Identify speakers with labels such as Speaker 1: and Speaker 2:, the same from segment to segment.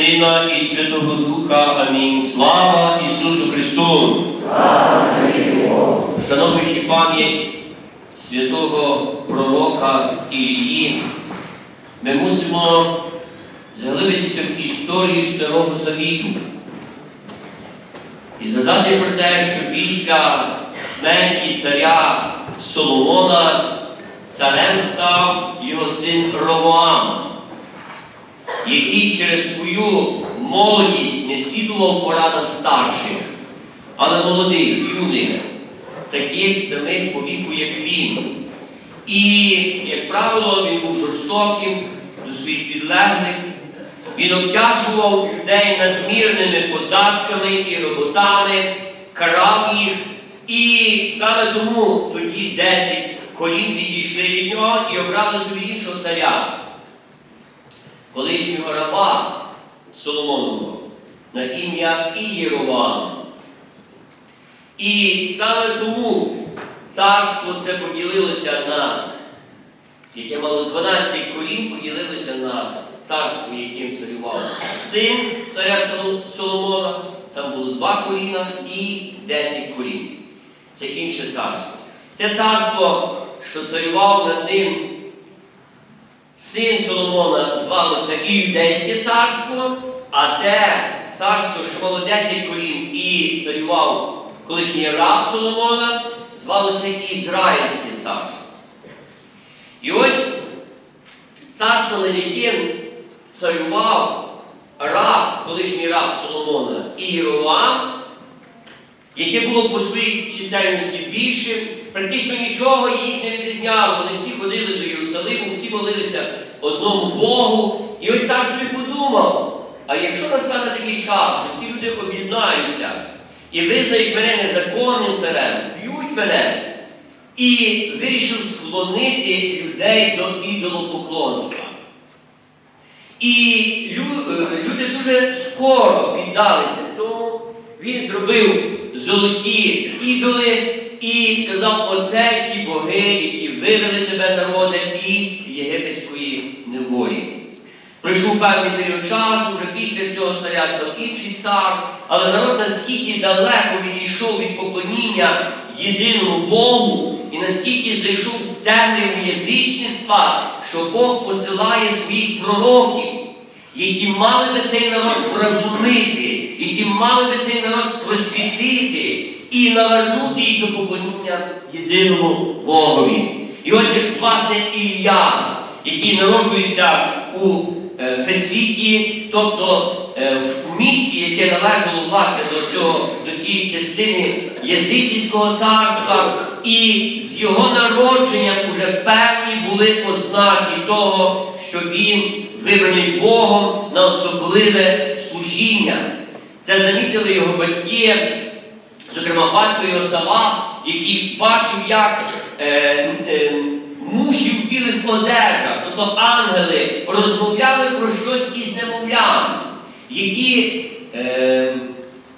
Speaker 1: Сина і Святого Духа. Амінь. Слава Ісусу Христу! Шановуючи пам'ять святого пророка Ілії, ми мусимо заглибитися в історію Старого Завіту і згадати про те, що після смерті царя Соломона царем став його син Ровоам, який через свою молодість не слідував порадам старших, але молодих, юних, таких самих по віку, як він. І, як правило, він був жорстоким до своїх підлеглих. Він обтяжував людей надмірними податками і роботами, карав їх. І саме тому тоді 10 колін відійшли від нього і обрали собі іншого царя, колишнього раба Соломонового на ім'я Ієровам. І саме тому царство це поділилося на, яке мало 12 колін, поділилося на царство, яким царював син царя Соломона. Там було два коліна і 10 колін. Це інше царство. Те царство, що царював над ним син Соломона, звалося Іудейське царство, а те царство, що мало 10 колін і царював колишній раб Соломона, звалося Ізраїльське царство. І ось царство, над яким царював раб, колишній раб Соломона Ієровам, яке було по своїй чисельності більше, практично нічого їх не відрізняло. Вони всі ходили до Єрусалиму, всі молилися одному Богу. І ось цар собі подумав, а якщо настане такий час, що ці люди об'єднаються і визнають мене незаконним царем, б'ють мене, і вирішив склонити людей до ідолопоклонства. І е, люди дуже скоро піддалися цьому. Він зробив золоті ідоли і сказав: оце ті боги, які вивели тебе, народе, із єгипетської неволі. Прийшов певний період часу, вже після цього царя став інший цар, але народ наскільки далеко відійшов від поклоніння єдиному Богу, і наскільки зайшов в темряву язичництва, що Бог посилає своїх пророків, які мали би цей народ вразумити, які мали би цей народ просвітити і навернути їх до поклоніння єдиному Богові. І ось як, власне Ілля, який народжується у е, Фесвіті, тобто е, в місті, яке належало власне до, цього, до цієї частини язичського царства, і з його народженням уже певні були ознаки того, що він вибраний Богом на особливе служіння. Це замітили його батьки, зокрема батько його Савах, який бачив, як е, е, муші в білих одежах, тобто ангели, розмовляли про щось із немовлям, які е,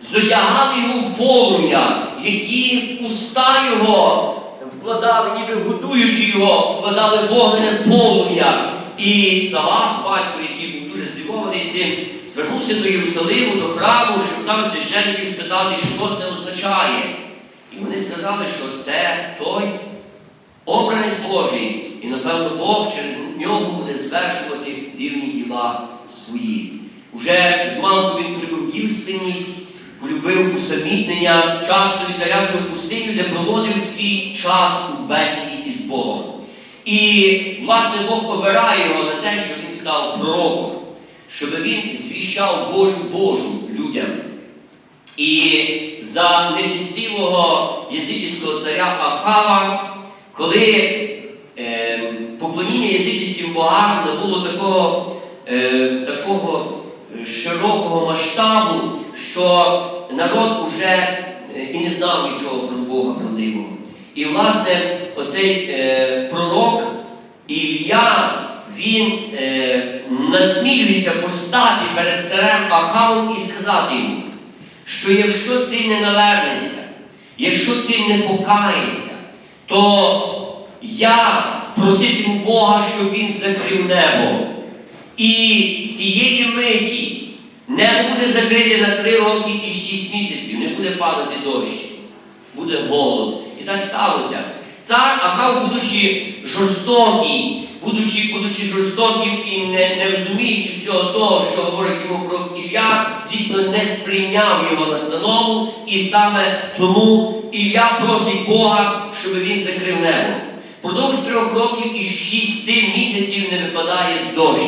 Speaker 1: зодягали його в полум'я, які в уста його вкладали, ніби годуючи його, вкладали вогнене полум'я. І Савах, батько, який був дуже здивований цим, звернувся до Єрусалиму, до храму, щоб там священників спитати, що це означає. І вони сказали, що це той обранець Божий, і, напевно, Бог через нього буде звершувати дивні діла свої. Уже з він полюбив дівственність, полюбив усамітнення, часто віддалявся в пустиню, де проводив свій час у бесіді із Богом. І, власне, Бог обирає його на те, щоб він став пророком, щоб він звіщав волю Божу людям. І за нечистивого язичського царя Ахава, коли е, поклоніння язичським богам не було такого, е, такого е, широкого масштабу, що народ уже е, і не знав нічого про Бога правдивого. І, власне, оцей е, пророк Ілля, він е, насмілюється постати перед царем Ахавом і сказати йому, що якщо ти не навернешся, якщо ти не покаєшся, то я проситиму Бога, щоб він закрив небо. І з цієї миті Небо буде закрите на три роки і шість місяців, не буде падати дощ, буде голод. І так сталося. Цар Ахав, будучи жорстокий, будучи, будучи жорстоким і не, не розуміючи всього того, що говорить йому про Ілля, звісно, не сприйняв його настанову, і саме тому Ілля просить Бога, щоб він закрив небо. Продовж трьох років і шісти місяців не випадає дощ,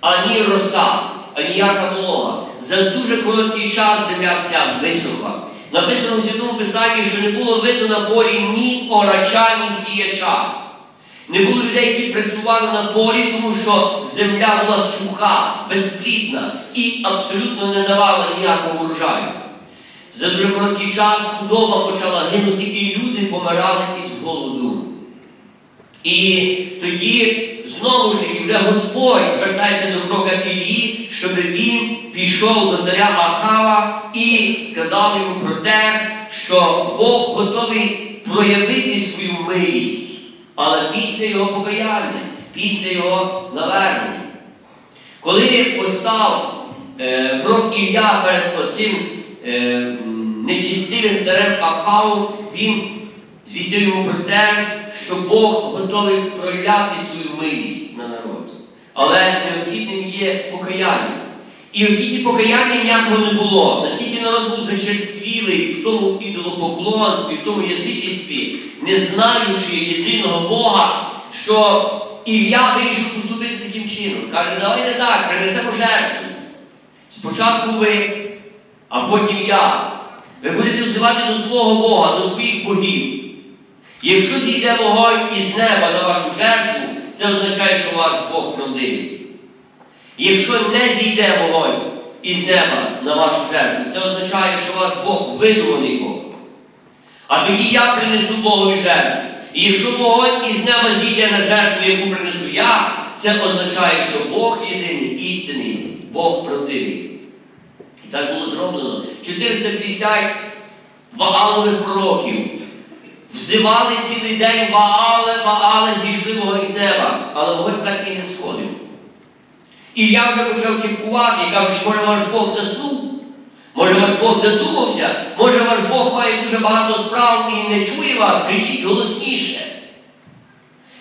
Speaker 1: ані роса, аніяка волога. За дуже короткий час земля вся висохла. Написано в Святому Писанні, що не було видно на полі ні орача, ні сіяча. Не було людей, які працювали на полі, тому що земля була суха, безплідна і абсолютно не давала ніякого урожаю. За дуже короткий час худоба почала гинути, і люди помирали із голоду. І тоді знову ж таки вже Господь звертається до пророка Ілії, щоб він пішов до царя Ахава і сказав йому про те, що Бог готовий проявити свою милість, але після його покаяння, після його навернення. Коли постав е, пророк Ілля перед оцим е, нечистивим царем Ахавом, він звістив йому про те, що Бог готовий проявляти свою милість на народ. Але необхідним є покаяння. І оскільки покаяння ніякого не було, наскільки народ був зачерствілий в тому ідолопоклонстві, в тому язичестві, не знаючи єдиного Бога, що Ілля вирішив поступити таким чином. Каже, давай не так, принесемо жертву. Спочатку ви, а потім я. Ви будете взивати до свого Бога, до своїх богів. Якщо зійде вогонь із неба на вашу жертву, це означає, що ваш Бог правдивий. Якщо не зійде вогонь із неба на вашу жертву, це означає, що ваш Бог видуманий Бог. А тоді я принесу Богові жертву. І якщо вогонь із неба зійде на жертву, яку принесу я, це означає, що Бог єдиний, істинний, Бог правдивий. І так було зроблено. 450 ваалових пророків взивали цілий день Ваале, Ваале зійшли вогонь з неба, але вогонь так і не сходив. І я вже почав кіпкувати і кажу, що може ваш Бог заснув? Може ваш Бог задумався? Може ваш Бог має дуже багато справ і не чує вас, кричіть голосніше.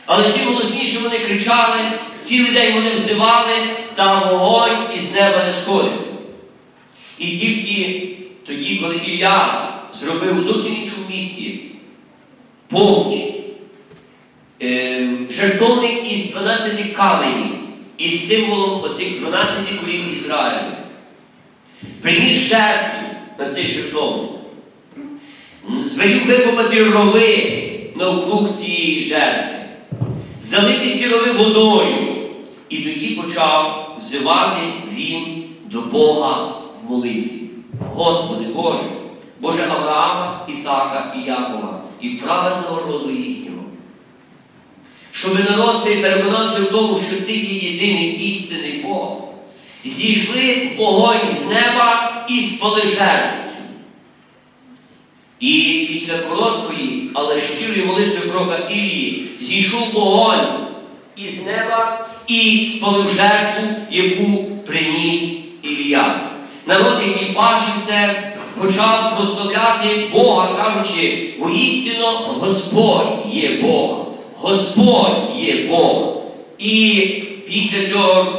Speaker 1: Але чим голосніше вони кричали, цілий день вони взивали, та вогонь із неба не сходив. І тільки тоді, коли Ілля зробив зовсім іншому місці поміч, е, жертовник із 12 каменів, із символом оцих 12 колін Ізраїля. Приніс жертву на цей жертовник. Звелів викопати рови навкруг цієї жертви, залити ці рови водою. І тоді почав взивати він до Бога в молитві. Господи Боже, Боже Авраама, Ісака і Якова, і праведного роду їхнього. Щоб народ цей переконався в тому, що ти є єдиний істинний Бог. Зійшли вогонь з неба і спали жертву. І після короткої, але щирої молитви пророка Ілії зійшов вогонь із неба і спалив жертву, яку приніс Ілія. Народ, який бачив це, почав прославляти Бога, кажучи, воістину Господь є Бог, Господь є Бог. І після цього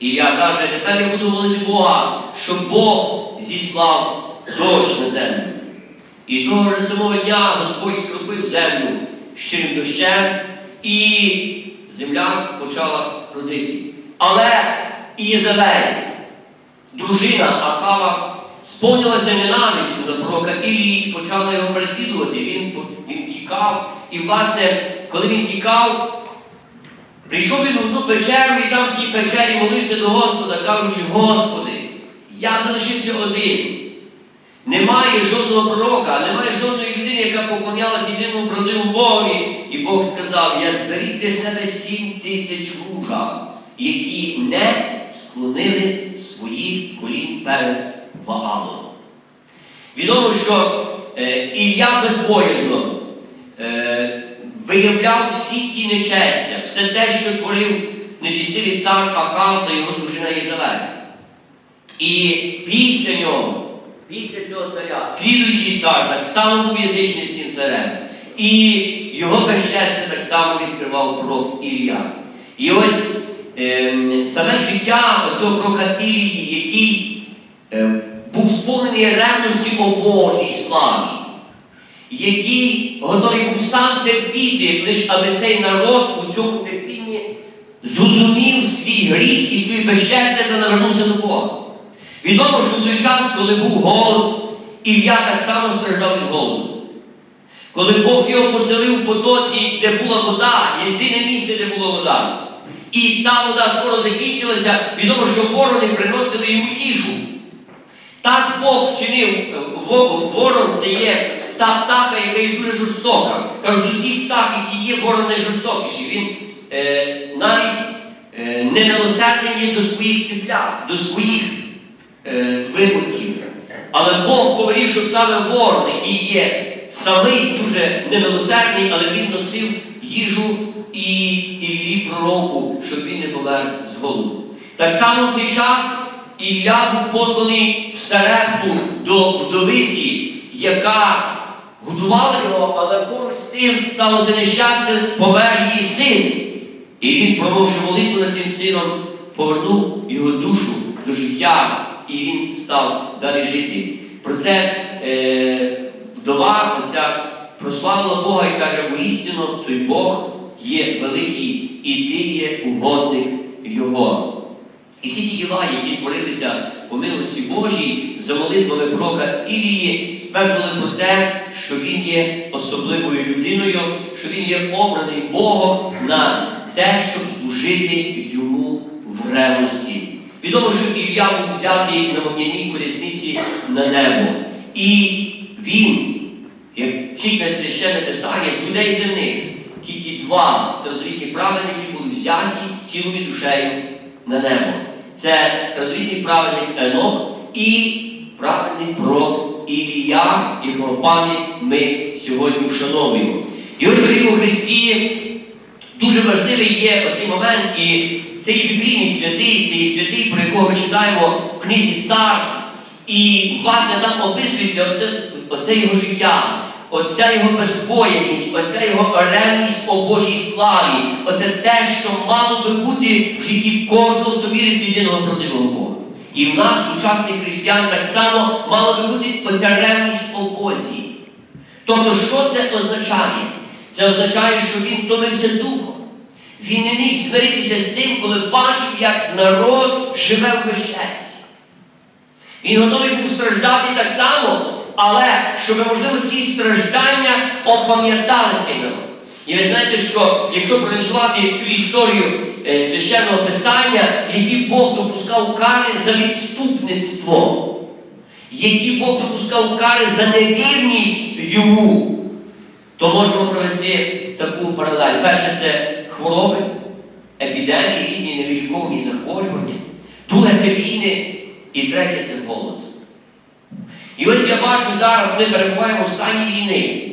Speaker 1: Ілля каже, тепер я буду молити Бога, щоб Бог зіслав дощ на землю. І того ж самого дня Господь скропив землю щирим дощем, і земля почала родити. Але Ієзавель, дружина Ахава, сповнилася ненавистю на пророка Ілії і почала його переслідувати. Він, він тікав. І, власне, коли він тікав, Прийшов він в одну печеру і там в тій печері молився до Господа, кажучи, Господи, я залишився один. Немає жодного пророка, немає жодної людини, яка поклонялася єдиному правдивому Богові. І Бог сказав, я зберіг для себе сім тисяч мужа, які не склонили своїх колін перед Ваалом. Відомо, що е, Ілля безбоязно е, виявляв всі ті нечестя, все те, що творив нечистивий цар Ахав та його дружина Єзавель. І після нього, після цього царя, слідуючий цар так само був язичницьким царем. І його безчестя так само відкривав пророк Ілля. І ось ем, саме життя оцього пророка Ілії, який ем, був сповнений ревності о Божій славі, який готовий був сам терпіти, лише аби цей народ у цьому терпінні зрозумів свій гріх і свій безчестя та навернувся до Бога. Відомо, що в той час, коли був голод, Ілля так само страждав від голоду. Коли Бог його поселив в потоці, де була вода, єдине місце, де була вода. І та вода скоро закінчилася, відомо, що ворони приносили йому їжу. Так Бог вчинив, е, ворон це є та птаха, яка є дуже жорстока. Кажу, з усіх птах, які є, ворон найжорстокіший. Він е, навіть е, немилосердний є до своїх ціплят, до своїх е, вибутків. Але Бог повелів, щоб саме ворон, який є самий дуже немилосердний, але він носив їжу і Іллі пророку, щоб він не помер з голоду. Так само в цей час Ілля був посланий в Сарепту до вдовиці, яка годувала його, але поруч з тим сталося нещастя, помер її син. І він, промовши молитву над тим сином, повернув його душу до життя, і він став далі жити. Про це е, вдова оця прославила Бога і каже, воістину той Бог є великий, і ти є угодник Його. І всі ті діла, які творилися по милості Божій за молитвами пророка Ілії, стверджували про те, що він є особливою людиною, що він є обраний Богом на те, щоб служити йому в ревності. Відомо, що Ілля був взятий на вогняній колісниці на небо. І він, як вчить священне писання, з людей земних, тільки два старозавітні праведники були взяті з цілою душею на небо. Це старозавітній праведник Енох і праведний пророк Ілія, якого пам'ять ми сьогодні вшановуємо. І ось дорогі у Христі дуже важливий є оцей момент, і це є біблійний святий, це є святий, про якого ми читаємо в книзі царств. І, власне, там описується оце, оце його життя, оця його безбоязність, оця його ревність о Божій славі, оце те, що мало би бути в житті кожного, хто вірить єдиного правдивого Бога. І в нас, сучасних християн, так само мала би бути оця ревність о Бозі. Тобто, що це означає? Це означає, що він втомився духом. Він не міг смиритися з тим, коли бачив, як народ живе в безчесті. Він готовий був страждати так само, але щоб, можливо, ці страждання опам'ятали цей народ. І ви знаєте, що якщо проаналізувати цю історію е, священного писання, які Бог допускав кари за відступництво, які Бог допускав кари за невірність йому, то можемо провести таку паралель. Перше це хвороби, епідемії, різні невиліковні захворювання. Друге це війни. І третє це голод. І ось я бачу зараз, ми перебуваємо в стані війни.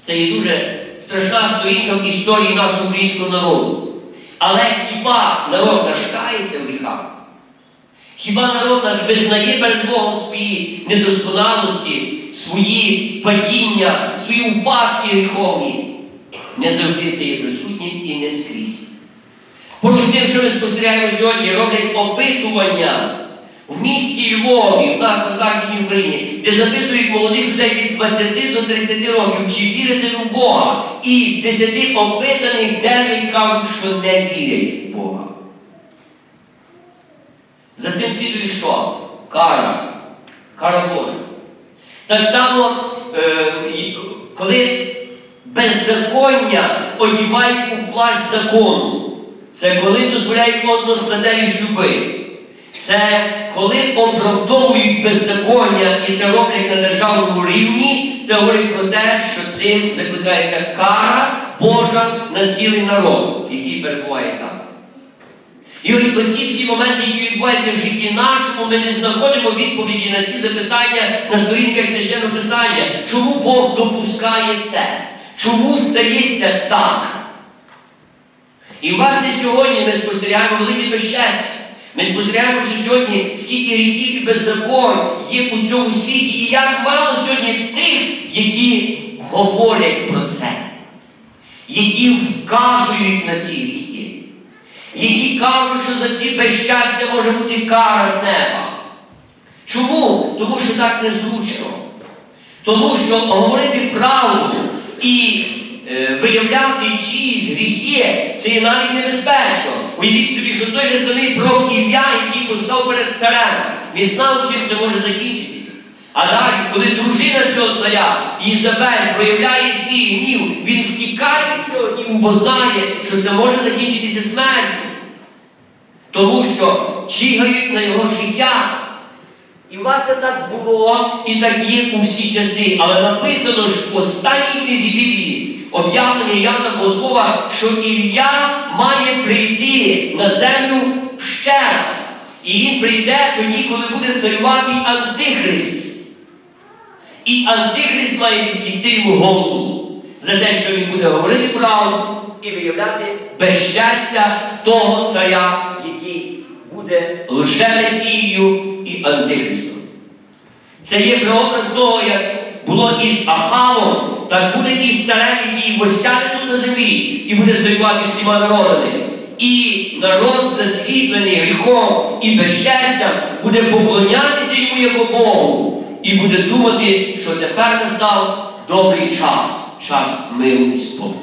Speaker 1: Це є дуже страшна сторінка в історії нашого українського народу. Але хіба народ наш в гріхах? Хіба народ наш визнає перед Богом свої недосконалості, свої падіння, свої упадки гріховні? Не завжди це є присутнім і не скрізь. Поруч тим, що ми спостерігаємо сьогодні, роблять опитування в місті Львові, в нас на Західній Україні, де запитують молодих людей від 20 до 30 років, чи вірите ви в Бога. І з 10 опитаних 9 кажуть, що не вірять в Бога. За цим слідує що? Кара. Кара Божа. Так само, е, коли беззаконня одівають у плащ закону, це коли дозволяють одностатеві шлюби. Це коли оправдовують беззаконня і це роблять на державному рівні, це говорить про те, що цим закликається кара Божа на цілий народ, який перебуває там. І ось оці всі моменти, які відбуваються в житті нашому, ми не знаходимо відповіді на ці запитання на сторінках священного писання. Чому Бог допускає це? Чому стається так? І власне сьогодні ми спостерігаємо велике безчестя. Ми спостерігаємо, що сьогодні скільки гріхів і беззаконь є у цьому світі, і як мало сьогодні тих, які говорять про це, які вказують на ці гріхи, які кажуть, що за ці безщастя може бути кара з неба. Чому? Тому що так незручно. Тому що говорити правду і виявляти чиїсь гріхи, це є навіть небезпечно. Уявіть собі, що той же самий пророк Ілля, який постав перед царем, він знав, чим це може закінчитися. А далі, коли дружина цього царя, Ізабель, проявляє свій гнів, він втікає від цього гніву, бо знає, що це може закінчитися смертю. Тому що чигають на його життя. І власне так було і так є у всі часи. Але написано ж в останній книзі Біблії, об'явлення Яна Слова, що Ілля має прийти на землю ще раз. І він прийде тоді, коли буде царювати Антихрист. І Антихрист має відсікти йому голову за те, що він буде говорити правду і виявляти безщастя того царя, який буде лжемесією і антихристом. Це є прообраз того, як було із Ахавом, так буде і царем, який восяде тут на землі і буде царювати всіма народами. І народ, засліплений гріхом і безщастям, буде поклонятися йому як Богу, і буде думати, що тепер настав добрий час, час миру і спокою.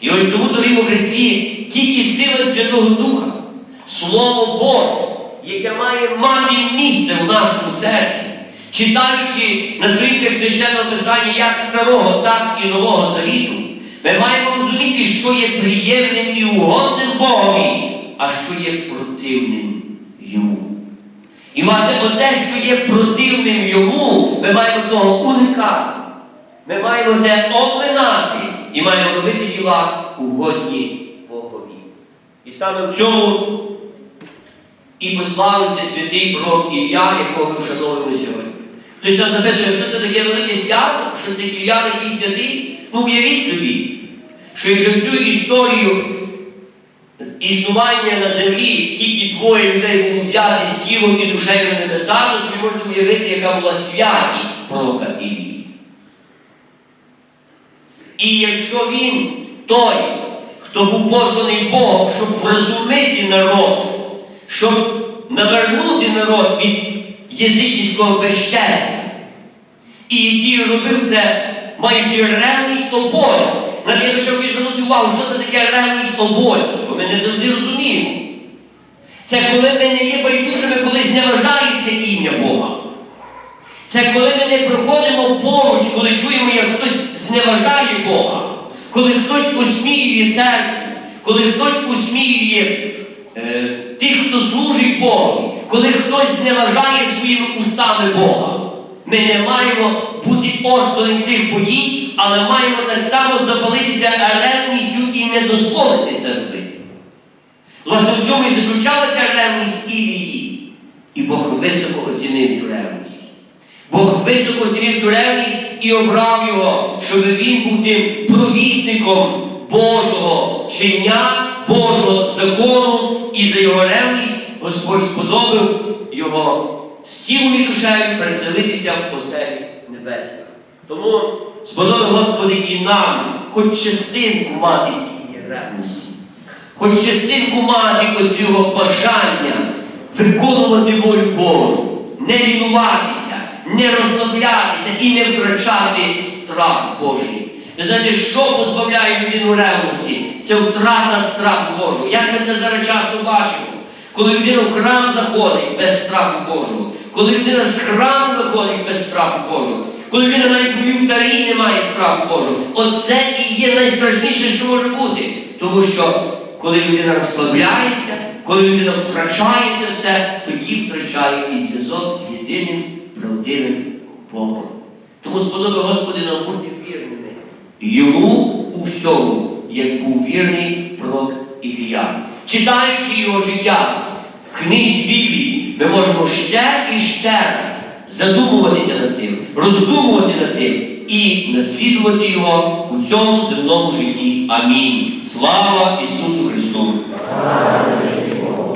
Speaker 1: І ось тому, дорогі у Христі, тільки сила Святого Духа, Слово Боже, яке має мати місце в нашому серці, читаючи на своїх священного писання як старого, так і нового завіту, ми маємо розуміти, що є приємним і угодним Богові, а що є противним йому. І власне те, що є противним йому, ми маємо того уникати. Ми маємо те обминати і маємо робити діла угодні Богові. І саме в цьому і прославився святий пророк Ілля, якого ми вшановуємо сьогодні. Хтось нам запитує, що це таке велике свято, що це Ілля такий святий? Ну уявіть собі, що якщо всю історію існування на землі тільки двоє людей було взяти з тілом і душею небеса, то собі можете уявити, яка була святість пророка Іллі. І якщо він той, хто був посланий Богом, щоб врозумити народ, щоб навернути народ від язичницького безщастя, і який робив це, маючи ревність обозі. Навіть я ще звернути увагу, що це таке ревність обозі, бо ми не завжди розуміємо. Це коли ми не є байдужими, коли зневажається ім'я Бога. Це коли ми не проходимо поруч, коли чуємо, як хтось зневажає Бога, коли хтось осміює церкву, коли хтось осміює е, тих, хто служить Богу, коли хтось зневажає своїми устами Бога. Ми не маємо бути осторонь цих подій, але маємо так само запалитися ревністю і не дозволити це робити. Власне, в цьому і заключалася ревність Ілії. І Бог високо оцінив цю ревність. Бог високо оцінив цю ревність і обрав його, щоб він був тим провісником Божого вчення, Божого закону, і за його ревність Господь сподобав його і душею переселитися в оселі небесних. Тому сподобав Господи і нам хоч частинку мати цієї ревності, хоч частинку мати оцього бажання виконувати волю Божу, не лінуватися, не розслаблятися і не втрачати страх Божий. Ви знаєте, що позбавляє людину ревності? Це втрата страху Божого. Як ми це зараз часто бачимо? Коли людина в храм заходить без страху Божого, коли людина з храму виходить без страху Божого, коли людина навіть у вівтарі не має страху Божого, оце і є найстрашніше, що може бути. Тому що коли людина розслабляється, коли людина втрачає все, тоді втрачає і зв'язок з єдиним правдивим Богом. Тому сподобав Господи нам бути вірними. Йому у всьому, як був вірний пророк Ілія. Читаючи його життя в книзі Біблії, ми можемо ще і ще раз задумуватися над тим, роздумувати над тим і наслідувати його у цьому земному житті. Амінь. Слава Ісусу Христу!
Speaker 2: Амінь.